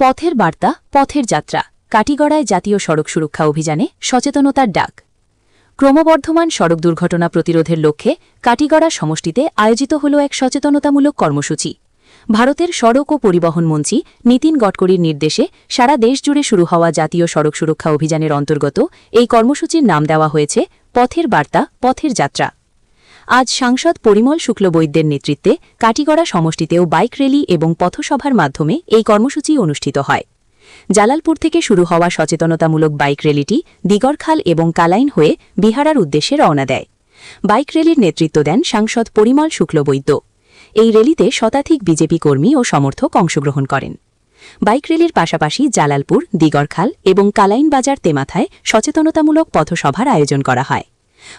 পথের বার্তা, পথের যাত্রা, কাটিগড়ায় জাতীয় সড়ক সুরক্ষা অভিযানে সচেতনতার ডাক। ক্রমবর্ধমান সড়ক দুর্ঘটনা প্রতিরোধের লক্ষ্যে কাটিগড়া সমষ্টিতে আয়োজিত হল এক সচেতনতামূলক কর্মসূচি। ভারতের সড়ক ও পরিবহন মন্ত্রী নীতিন গডকরির নির্দেশে সারা দেশ জুড়ে শুরু হওয়া জাতীয় সড়ক সুরক্ষা অভিযানের অন্তর্গত এই কর্মসূচির নাম দেওয়া হয়েছে, পথের বার্তা, পথের যাত্রা। আজ সাংসদ পরিমল শুক্লবৈদ্যের নেতৃত্বে কাটিগড়া সমষ্টিতেও বাইক র্যালি এবং পথসভার মাধ্যমে এই কর্মসূচি অনুষ্ঠিত হয়। জালালপুর থেকে শুরু হওয়া সচেতনতামূলক বাইক র্যালিটি দিগরখাল এবং কালাইন হয়ে বিহারার উদ্দেশ্যে রওনা দেয়। বাইক র্যালির নেতৃত্ব দেন সাংসদ পরিমল শুক্লবৈদ্য। এই র্যালিতে শতাধিক বিজেপি কর্মী ও সমর্থক অংশগ্রহণ করেন। বাইক র্যালির পাশাপাশি জালালপুর, দিগরখাল এবং কালাইন বাজার তেমাথায় সচেতনতামূলক পথসভার আয়োজন করা হয়।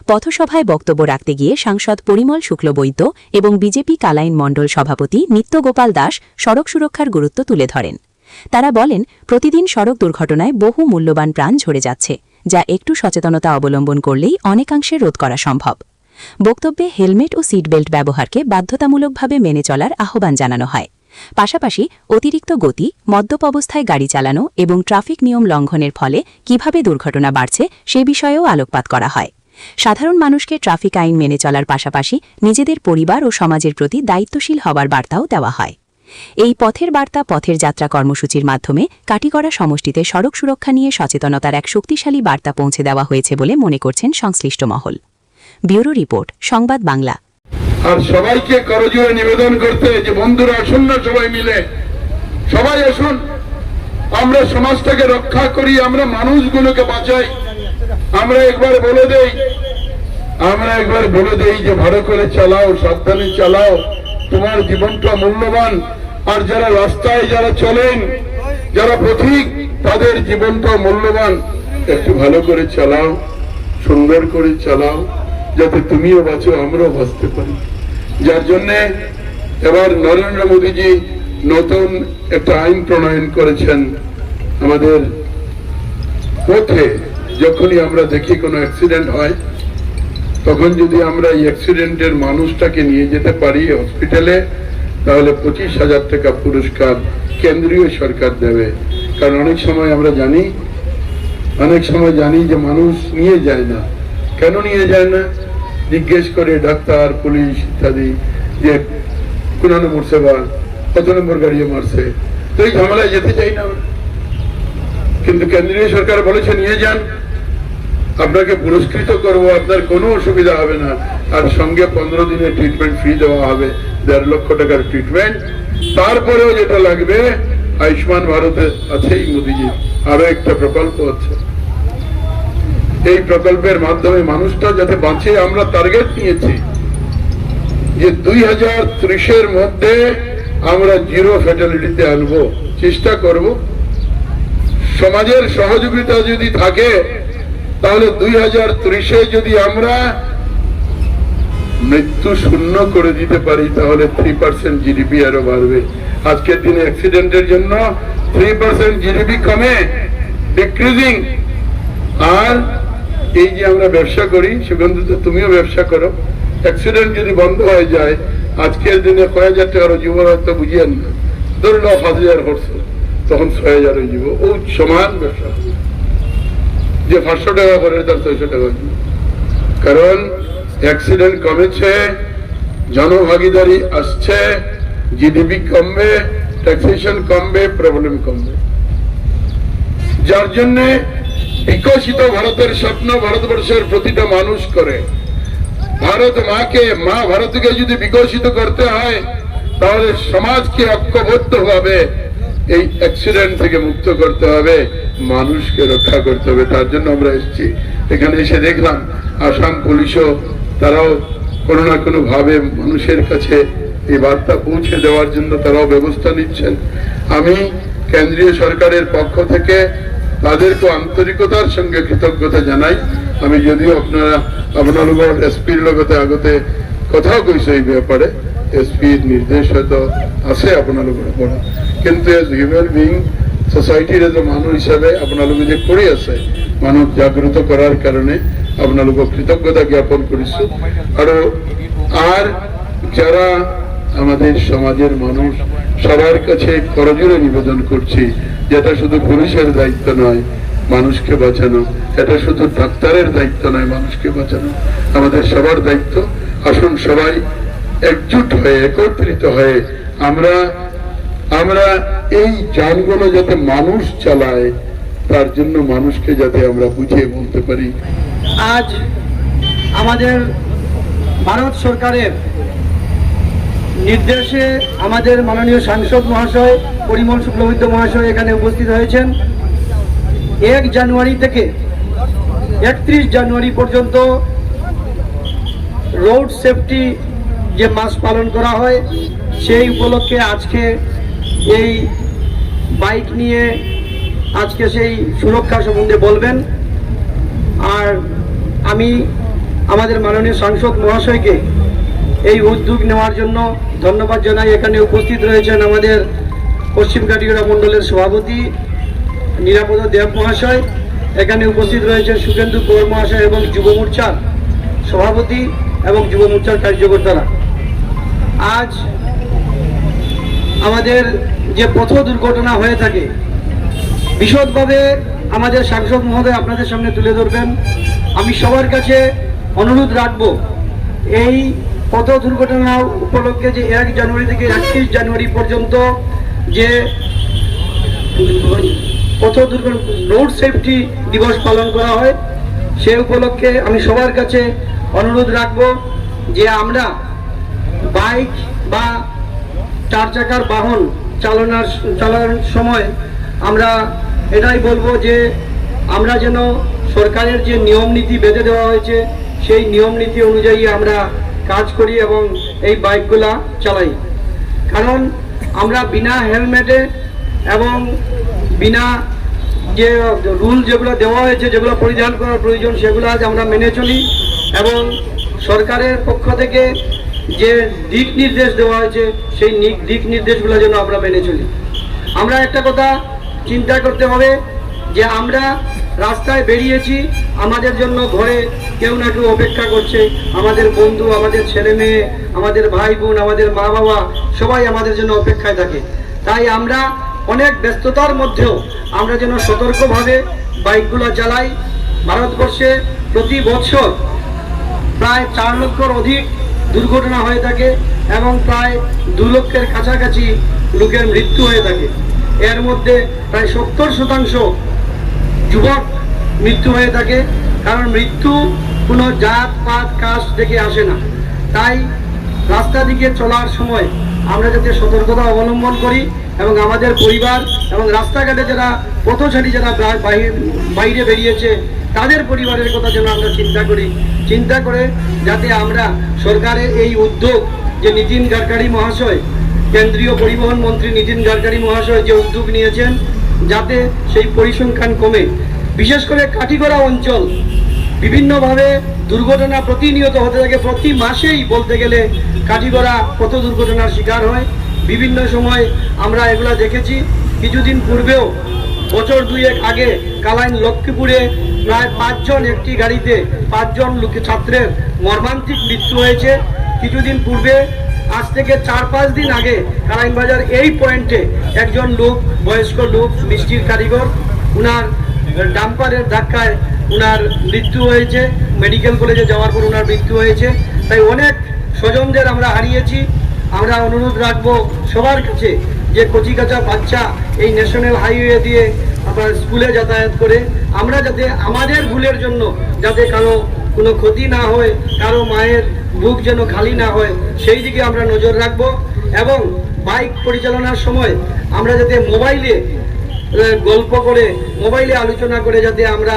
পথসভায় বক্তব্য রাখতে গিয়ে সাংসদ পরিমল শুক্লবৈদ্য এবং বিজেপি কালাইন মণ্ডল সভাপতি নিত্যগোপাল দাস সড়ক সুরক্ষার গুরুত্ব তুলে ধরেন। তারা বলেন, প্রতিদিন সড়ক দুর্ঘটনায় বহু মূল্যবান প্রাণ ঝরে যাচ্ছে, যা একটু সচেতনতা অবলম্বন করলেই অনেকাংশে রোধ করা সম্ভব। বক্তব্যে হেলমেট ও সিট বেল্ট ব্যবহারকে বাধ্যতামূলকভাবে মেনে চলার আহ্বান জানানো হয়। পাশাপাশি অতিরিক্ত গতি, মদ্যপ অবস্থায় গাড়ি চালানো এবং ট্রাফিক নিয়ম লঙ্ঘনের ফলে কীভাবে দুর্ঘটনা বাড়ছে সে বিষয়েও আলোকপাত করা হয়। সাধারণ মানুষকে ট্রাফিক আইন মেনে চলার পাশাপাশি নিজেদের পরিবার ও সমাজের প্রতি দায়িত্বশীল হবার বার্তাও দেওয়া হয়। এই পথের বার্তা পথের যাত্রা কর্মসূচির মাধ্যমে কাটিগড়া সমষ্টিতে সড়ক সুরক্ষা নিয়ে সচেতনতার এক শক্তিশালী বার্তা পৌঁছে দেওয়া হয়েছে বলে মনে করছেন সংশ্লিষ্ট মহল। ব্যুরো রিপোর্ট, সংবাদ বাংলা। আর সবাইকে করজোরে নিবেদন করতে যে বন্ধুরা আসুন না সবাই মিলে, সবাই আসুন, আমরা সমাজটাকে রক্ষা করি, আমরা মানুষগুলোকে বাঁচাই। আমরা একবার বলে দেই আমরা একবার বলে দেই যে ভালো করে চালাও, সাবধানে চালাও। তোমার জীবনটা মূল্যবান। আর যারা রাস্তায় যারা চলেন, যারা পথিক, তাদের জীবনটা মূল্যবান। একটু ভালো করে চালাও, সুন্দর করে চালাও, যাতে তুমিও বাঁচো, আমরাও বাঁচতে পারি। যার জন্য এবার নরেন্দ্র মোদীজি নতুন একটা আইন প্রণয়ন করেছেন আমাদের পথে। যখনই আমরা দেখি কোনো অ্যাক্সিডেন্ট হয় তখন যদি আমরা এই অ্যাক্সিডেন্টের মানুষটাকে নিয়ে যেতে পারি হসপিটালে তাহলে পঁচিশ হাজার টাকা পুরস্কার কেন্দ্রীয় সরকার দেবে। কারণ অনেক সময় আমরা জানি, অনেক সময় জানি যে মানুষ নিয়ে যায় না। কেন নিয়ে যায় না? জিজ্ঞেস করে ডাক্তার, পুলিশ ইত্যাদি যে কোন নম্বর সেবা, কত নম্বর গাড়ি মারছে। তো এই ঝামেলায় যেতে চাই না কিন্তু কেন্দ্রীয় সরকার বলেছে নিয়ে যান। আপনাকে পুরস্কৃত করব, আপনার কোনো অসুবিধা হবে না। আর সঙ্গে পনেরো দিনের ট্রিটমেন্ট ফ্রি দেওয়া হবে, দেড় লক্ষ টাকার ট্রিটমেন্ট তারপরেও যেটা লাগবে, আয়ুষ্মান ভারতে আছেই মোদীজি। আরও একটা প্রকল্প আছে। এই প্রকল্পের মাধ্যমে মানুষটা যাতে বাঁচে, আমরা টার্গেট নিয়েছি। যে দুই হাজার ত্রিশের মধ্যে আমরা জিরো ফ্যাটালিটিতে আনব। চেষ্টা করব। সমাজের সহযোগিতা যদি থাকে তাহলে দুই হাজার ত্রিশে যদি আমরা মৃত্যু শূন্য করে দিতে পারি, তাহলে থ্রি পার্সেন্ট জিডিপি আরও বাড়বে। আজকের দিনে অ্যাক্সিডেন্টের জন্য থ্রি পার্সেন্ট জিডিপি কমে ডিক্রিজিং আর এই যে আমরা ব্যবসা করি সুগন্ধ তুমিও ব্যবসা করো অ্যাক্সিডেন্ট যদি বন্ধ হয়ে যায়, আজকের দিনে কয় হাজার টাকার জীবন হয়তো বুঝিয়েন না ধরুন, পাঁচ হাজার করছ তখন ছয় হাজার হয়ে ও সমান ব্যবসা। যে পাঁচশো টাকা করে তার ছয়শো টাকা কারণ অ্যাক্সিডেন্ট কমেছে, জনভাগিদারি আসছে জিডিপি কমবে ট্যাক্সেশন কমবে প্রবলেম কমবে। যার জন্য বিকশিত ভারতের স্বপ্ন ভারতবর্ষের প্রতিটা মানুষ করে। ভারত মাকে, মা ভারতকে যদি বিকশিত করতে হয়, তাহলে সমাজকে ঐক্যবদ্ধ ভাবে এই অ্যাক্সিডেন্ট থেকে মুক্ত করতে হবে, মানুষকে রক্ষা করতে হবে, তার জন্য আমরা এসেছি। এখানে এসে দেখলাম, আসাম পুলিশও তারাও কোনো না কোনো ভাবে মানুষের কাছে এই বার্তা পৌঁছে দেওয়ার জন্য তারাও ব্যবস্থা নিচ্ছেন। আমি কেন্দ্রীয় সরকারের পক্ষ থেকে তাদেরকে আন্তরিকতার সঙ্গে কৃতজ্ঞতা জানাই। আমি যদিও আপনারা আপোনালোকৰ এসপির লগতে আগতে কথাও কৈছো এই ব্যাপারে। এসপির নির্দেশ হয়তো আছে আপোনালোকৰ পৰা। কিন্তু এজ হিউমেন বিং সোসাইটির এজ মানুহ হিসাবে আপোনালোকে যে কৰি আছে মানুহ জাগ্ৰত কৰাৰ কাৰণে আপোনালোকক কৃতজ্ঞতা জ্ঞাপন কৰিছো। আৰু আর যারা আমাদের সমাজের মানুষ সবার কাছে করজোরে নিবেদন করছি যে এটা শুধু পুলিশের দায়িত্ব নয়, মানুষকে বাঁচানো। এটা শুধু ডাক্তারের দায়িত্ব নয়, মানুষকে বাঁচানো। আমাদের সবার দায়িত্ব। আসুন সবাই একজুট হয়ে, একত্রিত হয়ে আমরা আমরা এই যানগুলো যাতে মানুষ চালায়, তার জন্য মানুষকে যাতে আমরা বুঝিয়ে বলতে পারি। আজ আমাদের ভারত সরকারের নির্দেশে আমাদের মাননীয় সাংসদ মহাশয়, পরিমল শুক্লবৈদ্য মহাশয় এখানে উপস্থিত হয়েছেন। এক জানুয়ারি থেকে একত্রিশ জানুয়ারি পর্যন্ত রোড সেফটি যে মাস পালন করা হয়, সেই উপলক্ষে আজকে এই বাইক নিয়ে আজকে সেই সুরক্ষা সম্বন্ধে বলবেন। আর আমি আমাদের মাননীয় সাংসদ মহাশয়কে এই উদ্যোগ নেওয়ার জন্য ধন্যবাদ জানাই। এখানে উপস্থিত রয়েছেন আমাদের পশ্চিম কাটিগড়া মণ্ডলের সভাপতি নিরাপদ দেব মহাশয়, এখানে উপস্থিত রয়েছেন সুখেন্দু কৌর মহাশয় এবং যুব মোর্চার সভাপতি এবং যুব মোর্চার কার্যকর্তারা। আজ আমাদের যে পথ দুর্ঘটনা হয়ে থাকে, বিশদভাবে আমাদের সাংসদ মহোদয় আপনাদের সামনে তুলে ধরবেন। আমি সবার কাছে অনুরোধ রাখব, এই পথ দুর্ঘটনা উপলক্ষে যে এক জানুয়ারি থেকে একত্রিশ জানুয়ারি পর্যন্ত যে পথ দুর্ঘটনা, রোড সেফটি দিবস পালন করা হয়, সে উপলক্ষে আমি সবার কাছে অনুরোধ রাখব যে আমরা বাইক বা চার চাকার বাহন চালানোর চালানোর সময় আমরা এটাই বলব যে আমরা যেন সরকারের যে নিয়ম নীতি বেঁধে দেওয়া হয়েছে, সেই নিয়ম নীতি অনুযায়ী আমরা কাজ করি এবং এই বাইকগুলা চালাই। কারণ আমরা বিনা হেলমেটে এবং বিনা যে রুল যেগুলো দেওয়া হয়েছে, যেগুলো পরিধান করার প্রয়োজন, সেগুলো আজ আমরা মেনে চলি এবং সরকারের পক্ষ থেকে যে দিক নির্দেশ দেওয়া হয়েছে, সেই দিক নির্দেশগুলো যেন আমরা মেনে চলি। আমরা একটা কথা চিন্তা করতে হবে যে আমরা রাস্তায় বেরিয়েছি, আমাদের জন্য ঘরে কেউ না কেউ অপেক্ষা করছে। আমাদের বন্ধু, আমাদের ছেলে মেয়ে, আমাদের ভাই বোন, আমাদের মা বাবা সবাই আমাদের জন্য অপেক্ষায় থাকে। তাই আমরা অনেক ব্যস্ততার মধ্যেও আমরা যেন সতর্কভাবে বাইকগুলো চালাই। ভারতবর্ষে প্রতি বছর প্রায় চার লক্ষর অধিক দুর্ঘটনা হয়ে থাকে এবং প্রায় দু লক্ষের কাছাকাছি লোকের মৃত্যু হয়ে থাকে। এর মধ্যে প্রায় সত্তর শতাংশ যুবক মৃত্যু হয়ে থাকে, কারণ মৃত্যু কোনো জাত, পাত, কাস্ট দেখে আসে না। তাই রাস্তা দিকে চলার সময় আমরা যাতে সতর্কতা অবলম্বন করি এবং আমাদের পরিবার এবং রাস্তাঘাটে যারা পথচারী যারা বাইরে বেরিয়েছে, তাদের পরিবারের কথা যেন আমরা চিন্তা করি। চিন্তা করে যাতে আমরা সরকারের এই উদ্যোগ যে নীতিন গাডকারি মহাশয়, কেন্দ্রীয় পরিবহন মন্ত্রী নীতিন গাডকারি মহাশয় যে উদ্যোগ নিয়েছেন, যাতে সেই পরিসংখ্যান কমে। বিশেষ করে কাঠিগড়া অঞ্চল, বিভিন্নভাবে দুর্ঘটনা প্রতিনিয়ত হতে থাকে, প্রতি মাসেই বলতে গেলে কাঠিগড়া কত দুর্ঘটনার শিকার হয়। বিভিন্ন সময় আমরা এগুলা দেখেছি। কিছুদিন পূর্বেও বছর দুয়েক আগে কালাইন লক্ষ্মীপুরে প্রায় পাঁচজন একটি গাড়িতে পাঁচজন ছাত্রের মর্মান্তিক মৃত্যু হয়েছে। কিছুদিন পূর্বে, আজ থেকে চার পাঁচ দিন আগে কারাইনবাজার এই পয়েন্টে একজন লোক, বয়স্ক লোক, মিষ্টির কারিগর, উনার ডাম্পারের ধাক্কায় উনার মৃত্যু হয়েছে। মেডিকেল কলেজে যাওয়ার পর উনার মৃত্যু হয়েছে। তাই অনেক স্বজনদের আমরা হারিয়েছি। আমরা অনুরোধ রাখব সবার কাছে যে কচিকাচা বাচ্চা এই ন্যাশনাল হাইওয়ে দিয়ে আবার স্কুলে যাতায়াত করে আমরা যাতে আমাদের ভুলের জন্য যাতে কারও কোনো ক্ষতি না হয়, কারও মায়ের বুক যেন খালি না হয়, সেই দিকে আমরা নজর রাখব এবং বাইক পরিচালনার সময় আমরা যাতে মোবাইলে গল্প করে, মোবাইলে আলোচনা করে যাতে আমরা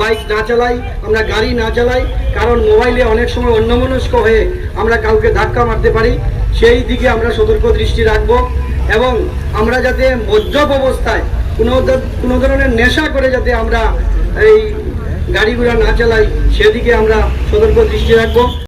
বাইক না চালাই, আমরা গাড়ি না চালাই, কারণ মোবাইলে অনেক সময় অন্যমনস্ক হয়ে আমরা কাউকে ধাক্কা মারতে পারি, সেই দিকে আমরা সতর্ক দৃষ্টি রাখব এবং আমরা যাতে মদ্যপ অবস্থায় কোনো কোনো ধরনের নেশা করে যাতে আমরা এই গাড়িগুলো না চালাই, সেদিকে আমরা সতর্ক দৃষ্টি রাখব।